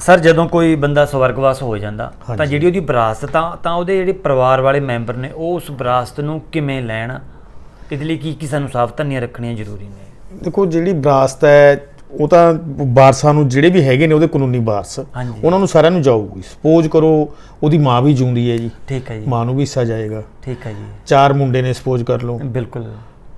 Sir ਜਦੋਂ ਕੋਈ ਬੰਦਾ ਸਵਰਗਵਾਸ ਹੋ ਜਾਂਦਾ ਤਾਂ। ਜਿਹੜੀ ਉਹਦੀ ਵਿਰਾਸਤ ਤਾਂ ਤਾਂ ਉਹਦੇ ਜਿਹੜੇ ਪਰਿਵਾਰ ਵਾਲੇ ਮੈਂਬਰ ਨੇ ਉਹ ਉਸ ਵਿਰਾਸਤ ਨੂੰ ਕਿਵੇਂ ਲੈਣ? ਇਹਦੇ ਲਈ ਕੀ ਕੀ ਸਾਨੂੰ ਸਾਵਧਾਨੀਆਂ ਰੱਖਣੀਆਂ ਜ਼ਰੂਰੀ ਨੇ? ਦੇਖੋ ਜਿਹੜੀ ਵਿਰਾਸਤ ਹੈ ਉਹ ਤਾਂ ਵਾਰਸਾਂ ਨੂੰ ਜਿਹੜੇ ਵੀ ਹੈਗੇ ਨੇ ਉਹਦੇ ਕਾਨੂੰਨੀ ਵਾਰਸ। ਉਹਨਾਂ ਨੂੰ ਸਾਰਿਆਂ ਨੂੰ ਜਾਊਗੀ। ਸਪੋਜ਼ ਕਰੋ ਉਹਦੀ ਮਾਂ ਵੀ ਜਿਉਂਦੀ ਹੈ ਜੀ। ਠੀਕ ਹੈ ਜੀ। ਮਾਂ ਨੂੰ ਵੀ ਹਿੱਸਾ ਜਾਏਗਾ। ਠੀਕ ਹੈ ਜੀ। ਚਾਰ ਮੁੰਡੇ ਨੇ ਸਪੋਜ਼ ਕਰ ਲਓ। ਬਿਲਕੁਲ।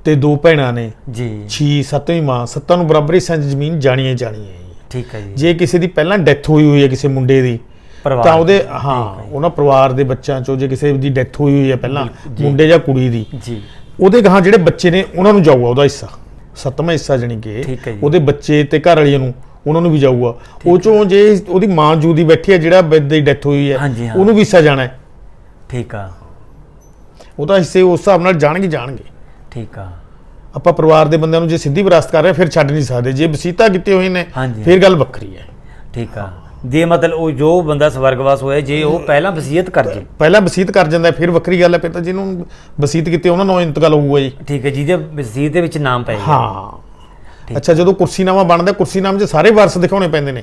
ਤੇ ਦੋ ਭੈਣਾਂ ਨੇ। ਜੀ। 6 ਸੱਤਵੀਂ ਮਾਂ ਸੱਤਾਂ ਨੂੰ ਬਰਾਬਰ ਹਿੱਸਾ ਜ਼ਮੀਨ ਜਾਣੀ ਹੈ ਜਾਣੀ ਹੈ ਠੀਕ ਹੈ ਜੀ। ਜੇ ਕਿਸੇ ਦੀ ਪਹਿਲਾਂ ਡੈਥ ਹੋਈ ਹੋਈ ਹੈ ਕਿਸੇ ਮੁੰਡੇ ਦੀ ਤਾਂ ਉਹਦੇ ਦੀ, ਹਾਂ ਜੀ। ਉਹਨਾਂ ਪਰਿਵਾਰ ਦੇ ਬੱਚਿਆਂ ਚੋਂ ਜੇ ਕਿਸੇ ਦੀ ਡੈਥ ਹੋਈ ਹੋਈ ਹੈ ਪਹਿਲਾਂ ਜੀ। ਮੁੰਡੇ ਜਾਂ ਕੁੜੀ ਦੀ ਜੀ। ਉਹਦੇ ਗਾਂ ਜਿਹੜੇ ਬੱਚੇ ਨੇ ਉਹਨਾਂ ਨੂੰ ਜਾਊਗਾ ਉਹਦਾ ਹਿੱਸਾ। ਸੱਤਵਾਂ ਹਿੱਸਾ ਜਾਣੀ ਕਿ ਜੀ। ਉਹਦੇ ਬੱਚੇ ਤੇ ਘਰ ਵਾਲੀਆਂ ਨੂੰ ਉਹਨਾਂ ਨੂੰ ਵੀ ਜਾਊਗਾ। ਉਹ ਚੋਂ ਜੇ ਉਹਦੀ ਮਾਂ ਜੂਦੀ ਬੈਠੀ ਹੈ ਜਿਹੜਾ ਬੰਦੇ ਦੀ ਡੈਥ ਹੋਈ ਹਾਂ। ਉਹਨੂੰ ਵੀ ਹਿੱਸਾ ਜਾਣਾ ਹੈ। ਠੀਕ ਆ। ਉਹਦਾ ਹਿੱਸੇ ਉਸ ਹਿਸਾਬ ਨਾਲ ਜਾਣਗੇ ਜਾਣਗੇ। ਠੀਕ ਆ। ਆਪਾਂ ਪਰਿਵਾਰ ਦੇ ਬੰਦਿਆਂ ਨੂੰ ਜੇ ਸਿੱਧੀ ਵਿਰਾਸਤ ਕਰ ਰਹੇ ਫਿਰ ਛੱਡ ਨਹੀਂ ਸਕਦੇ। ਜੇ ਵਸੀਤਾ ਕੀਤੇ ਹੋਏ ਨੇ ਹਾਂਜੀ। ਫਿਰ ਗੱਲ ਵੱਖਰੀ ਹੈ। ਠੀਕ ਆ। ਜੇ ਮਤਲਬ ਉਹ ਜੋ ਬੰਦਾ ਸਵਰਗਵਾਸ ਹੋਇਆ ਜੇ ਉਹ ਪਹਿਲਾਂ ਵਸੀਅਤ ਕਰ ਜੇ। ਪਹਿਲਾਂ ਵਸੀਤ ਕਰ ਜਾਂਦਾ ਹੈ, ਫਿਰ ਵੱਖਰੀ ਗੱਲ ਹੈ। ਫਿਰ ਤਾਂ ਜਿਹਨੂੰ ਵਸੀਤ ਕੀਤੇ ਉਹਨਾਂ ਨੂੰ ਇੰਤਕਾਲ ਹੋਊਗਾ ਜੀ। ਠੀਕ ਹੈ ਜਿਹਦੇ ਵਸੀਅਤ ਦੇ ਵਿੱਚ ਨਾਮ ਪਏਗਾ ਹਾਂ। ਅੱਛਾ ਜਦੋਂ ਕੁਰਸੀਨਾਮਾ ਬਣਦਾ ਕੁਰਸੀਨਾਮੇ 'ਚ ਸਾਰੇ ਵਾਰਸ ਦਿਖਾਉਣੇ ਪੈਂਦੇ ਨੇ।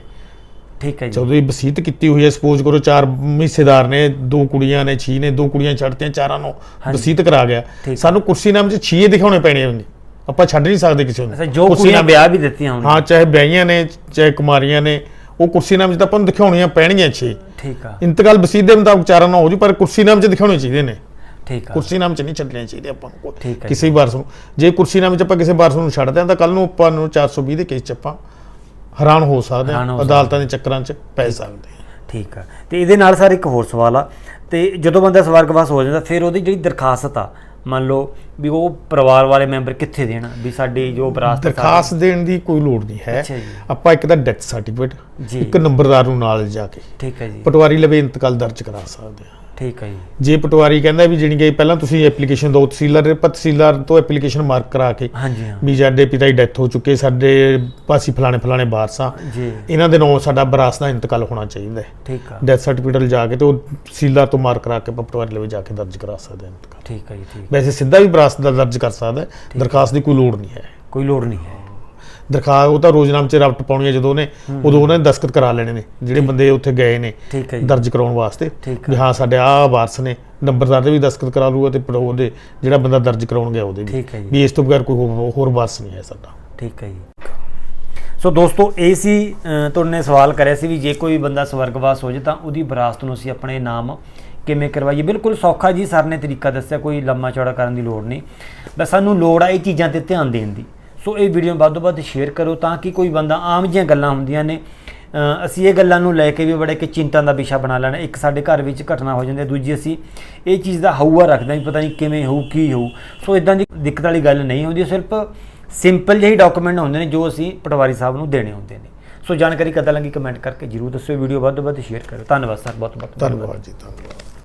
ਠੀਕ ਹੈ ਜੀ। ਜਦੋਂ ਇਹ ਵਸੀਤ ਕੀਤੀ ਹੋਈ ਹੈ ਸਪੋਜ਼ ਕਰੋ ਚਾਰ ਹਿੱਸੇਦਾਰ ਨੇ ਦੋ ਕੁੜੀਆਂ ਨੇ ਛੀ ਨੇ ਦੋ ਕੁੜੀਆਂ ਛੱਡਤੀਆਂ ਚਾਰਾਂ ਨੂੰ। ਵਸੀਤ ਕਰਾ ਗਿਆ। ਸਾਨੂੰ ਕੁਰਸੀਨਾਮੇ 'ਚ ਛੀਏ ਦਿਖਾਉਣੇ ਪੈਣੇ ਹੁੰਦੇ। ਆਪਾਂ ਛੱਡ ਨਹੀਂ ਸਕਦੇ ਕਿਸੇ ਅੱਛਾ ਨੂੰ ਜੋ ਕੁੜੀਆਂ ਕੁਰਸੀਨਾਮੇ- ਵਿਆਹ ਵੀ ਦਿੱਤੀਆਂ ਹੋਣ ਹਾਂ ਚਾਹੇ ਵਿਆਹੀਆਂ ਨੇ ਚਾਹੇ ਕੁਮਾਰੀਆਂ ਨੇ ਉਹ ਕੁਰਸੀਨਾਮੇ 'ਚ ਤਾਂ ਆਪਾਂ ਨੂੰ ਦਿਖਾਉਣੀਆਂ ਪੈਣਗੀਆਂ ਛੇ। ਠੀਕ ਆ। ਇੰਤਕਾਲ ਵਸੀਤ ਦੇ ਮੁਤਾਬਕ ਚਾਰਾਂ ਨਾਲ ਹੋ ਜੂ ਪਰ ਕੁਰਸੀਨਾਮੇ 'ਚ ਦਿਖਾਉਣੇ ਚਾਹੀਦੇ ਨੇ। ਠੀਕ ਆ। ਕੁਰਸੀਨਾਮੇ 'ਚ ਨਹੀਂ ਛੱਡਣੇ ਚਾਹੀਦੇ ਆਪਾਂ ਨੂੰ। ਠੀਕ ਹੈ ਕਿਸੇ ਵਾਰਸ ਨੂੰ ਜੇ ਕੁਰਸੀਨਾਮੇ 'ਚ ਆਪਾਂ ਕਿਸੇ ਵਾਰਸ ਨੂੰ ਛੱਡਦੇ ਹਾਂ ਤਾਂ ਕੱਲ ਨੂੰ ਆਪਾਂ ਨੂੰ 420 ਦੇ ਕੇਸ 'ਚ ਆਪਾਂ ਹੈਰਾਨ ਹੋ ਸਕਦੇ ਹੈਰਾਨ ਹਾਂ ਹੋ ਅਦਾਲਤਾਂ ਦੇ ਚੱਕਰਾਂ 'ਚ ਪੈ ਸਕਦੇ ਹਾਂ। ਠੀਕ ਆ। ਤੇ ਇਹਦੇ ਨਾਲ ਸਰ ਇੱਕ ਹੋਰ ਸਵਾਲ ਆ। ਤੇ ਜਦੋਂ ਬੰਦਾ ਸਵਰਗਵਾਸ ਹੋ ਜਾਂਦਾ ਫਿਰ ਉਹਦੀ ਜਿਹੜੀ ਦਰਖਾਸਤ ਆ ਮੰਨ ਲਓ ਵੀ ਉਹ ਪਰਿਵਾਰ ਵਾਲੇ ਮੈਂਬਰ ਕਿੱਥੇ ਦੇਣ? ਵੀ ਸਾਡੀ ਜੋ ਵਿਰਾਸਤ ਦਰਖਾਸਤ ਦੇਣ ਦੀ ਕੋਈ ਲੋੜ ਨਹੀਂ ਹੈ। ਆਪਾਂ ਇੱਕ ਤਾਂ ਡੈਥ ਸਰਟੀਫਿਕੇਟ। ਇੱਕ ਨੰਬਰਦਾਰ ਨੂੰ ਨਾਲ ਜਾ ਕੇ ਠੀਕ ਹੈ ਜੀ। ਪਟਵਾਰੀ ਲਵੇ ਇੰਤਕਾਲ ਦਰਜ ਕਰਾ ਸਕਦੇ ਹਾਂ ਠੀਕ ਹੈ ਜੀ। ਜੇ ਪਟਵਾਰੀ ਕਹਿੰਦਾ ਵੀ ਜਿਹੜੀ ਕਿ ਪਹਿਲਾਂ ਤੁਸੀਂ ਐਪਲੀਕੇਸ਼ਨ ਦਿਓ ਤਹਿਸੀਲਦਾਰ ਦੇ ਪਰ ਤਹਿਸੀਲਦਾਰ ਤੋਂ ਐਪਲੀਕੇਸ਼ਨ ਮਾਰਕ ਕਰਾ ਕੇ ਹਾਂਜੀ ਹਾਂ। ਵੀ ਸਾਡੇ ਪਿਤਾ ਦੀ ਡੈਥ ਹੋ ਚੁੱਕੀ ਹੈ, ਸਾਡੇ ਪਾਸੀ ਫਲਾਣੇ ਫਲਾਣੇ ਵਾਰਸਾਂ ਜੀ। ਇਹਨਾਂ ਦੇ ਨਾਂ ਸਾਡਾ ਵਿਰਾਸਤ ਦਾ ਇੰਤਕਾਲ ਹੋਣਾ ਚਾਹੀਦਾ ਹੈ। ਠੀਕ ਆ। ਡੈਥ ਸਰਟੀਫਿਕੇਟ ਜਾ ਕੇ ਤੇ ਉਹ ਤਹਿਸੀਲਦਾਰ ਤੋਂ ਮਾਰਕ ਕਰਾ ਕੇ ਪਟਵਾਰੀ ਲਵੇ ਜਾ ਕੇ ਦਰਜ ਕਰਾ ਸਕਦੇ ਹਾਂ ਇੰਤਕਾਲ। ਠੀਕ ਹੈ ਜੀ ਠੀਕ ਵੈਸੇ ਸਿੱਧਾ ਵੀ ਵਿਰਾਸਤ ਦਾ ਦਰਜ ਕਰ ਸਕਦਾ ਹੈ ਦਰਖਾਸਤ ਦੀ ਕੋਈ ਲੋੜ ਨਹੀਂ ਹੈ। ਕੋਈ ਲੋੜ ਨਹੀਂ ਹੈ। ਦਰਖਾਸਤ ਉਹ ਤਾਂ ਰੋਜ਼ਨਾਮੇ 'ਚ ਰਫਟ ਪਾਉਣੀ ਹੈ ਜਦੋਂ ਨੇ ਉਦੋਂ ਉਹਨਾਂ ਨੇ ਦਸਤਖਤ ਕਰਾ ਲੈਣੇ ਨੇ ਜਿਹੜੇ ਬੰਦੇ ਉੱਥੇ ਗਏ ਨੇ ਦਰਜ ਕਰਾਉਣ ਵਾਸਤੇ। ਵੀ ਹਾਂ ਸਾਡੇ ਆਹ ਵਾਰਸ ਨੇ ਨੰਬਰਦਾਰ ਦੇ ਵੀ ਦਸਤਖਤ ਕਰਾ ਲੂਗਾ ਤੇ ਪੜੋ ਉਹਦੇ ਜਿਹੜਾ ਬੰਦਾ ਦਰਜ ਕਰਾਉਣ ਗਿਆ ਉਹਦੇ ਵੀ। ਵੀ ਇਸ ਤੋਂ ਬਗੈਰ ਕੋਈ ਹੋਰ- ਵਾਰਸ ਨਹੀਂ ਹੈ ਸਾਡਾ। ਠੀਕ ਹੈ ਜੀ। ਸੋ ਦੋਸਤੋ ਇਹ ਸੀ ਅ, ਤੁਹਾਡੇ ਨੇ ਸਵਾਲ ਕਰਿਆ ਸੀ ਵੀ ਜੇ ਕੋਈ ਬੰਦਾ ਸਵਰਗਵਾਸ ਹੋ ਜੇ ਤਾਂ ਉਹਦੀ ਵਿਰਾਸਤ ਨੂੰ ਅਸੀਂ ਆਪਣੇ ਨਾਮ ਕਿਵੇਂ ਕਰਵਾਈਏ? ਬਿਲਕੁਲ ਸੌਖਾ ਜੀ ਸਰ ਨੇ ਤਰੀਕਾ ਦੱਸਿਆ ਕੋਈ ਲੰਮਾ ਚੌੜਾ ਕਰਨ ਦੀ ਲੋੜ ਨਹੀਂ। ਬਸ ਸਾਨੂੰ ਲੋੜ ਆ ਇਹ ਚੀਜ਼ਾਂ ਤੇ ਧਿਆਨ ਦੇਣ ਦੀ। ਸੋ ਇਹ ਵੀਡੀਓ ਵੱਧ ਤੋਂ ਵੱਧ ਸ਼ੇਅਰ ਕਰੋ ਤਾਂ ਕਿ ਕੋਈ ਬੰਦਾ ਆਮ ਜਿਹੀਆਂ ਗੱਲਾਂ ਹੁੰਦੀਆਂ ਨੇ। ਅਸੀਂ ਇਹ ਗੱਲਾਂ ਨੂੰ ਲੈ ਕੇ ਵੀ ਬੜੇ ਕਿ ਚਿੰਤਾ ਦਾ ਵਿਸ਼ਾ ਬਣਾ ਲੈਣਾ। ਇੱਕ ਸਾਡੇ ਘਰ ਵਿੱਚ ਘਟਨਾ ਹੋ ਜਾਂਦੀ ਹੈ, ਦੂਜੀ ਅਸੀਂ ਇਹ ਚੀਜ਼ ਦਾ ਹਊਆ ਰੱਖਦੇ ਹਾਂ ਵੀ ਪਤਾ ਨਹੀਂ ਕਿਵੇਂ ਹੋਊ, ਕੀ ਹੋਊ। ਸੋ ਇਦਾਂ ਦੀ ਦਿੱਕਤ ਵਾਲੀ ਗੱਲ ਨਹੀਂ ਹੁੰਦੀ, ਸਿਰਫ ਸਿੰਪਲ ਜਿਹੇ ਡਾਕੂਮੈਂਟ ਹੁੰਦੇ ਨੇ ਜੋ ਅਸੀਂ ਪਟਵਾਰੀ ਸਾਹਿਬ ਨੂੰ ਦੇਣੇ ਹੁੰਦੇ ਨੇ। ਸੋ ਜਾਣਕਾਰੀ ਕਦਾਂ ਲੱਗੀ ਕਮੈਂਟ ਕਰਕੇ ਜਰੂਰ ਦੱਸੋ ਵੀਡੀਓ ਵੱਧ ਤੋਂ ਵੱਧ ਸ਼ੇਅਰ ਕਰੋ ਧੰਨਵਾਦ ਸਰ ਬਹੁਤ ਬਹੁਤ ਧੰਨਵਾਦ ਜੀ, ਧੰਨਵਾਦ।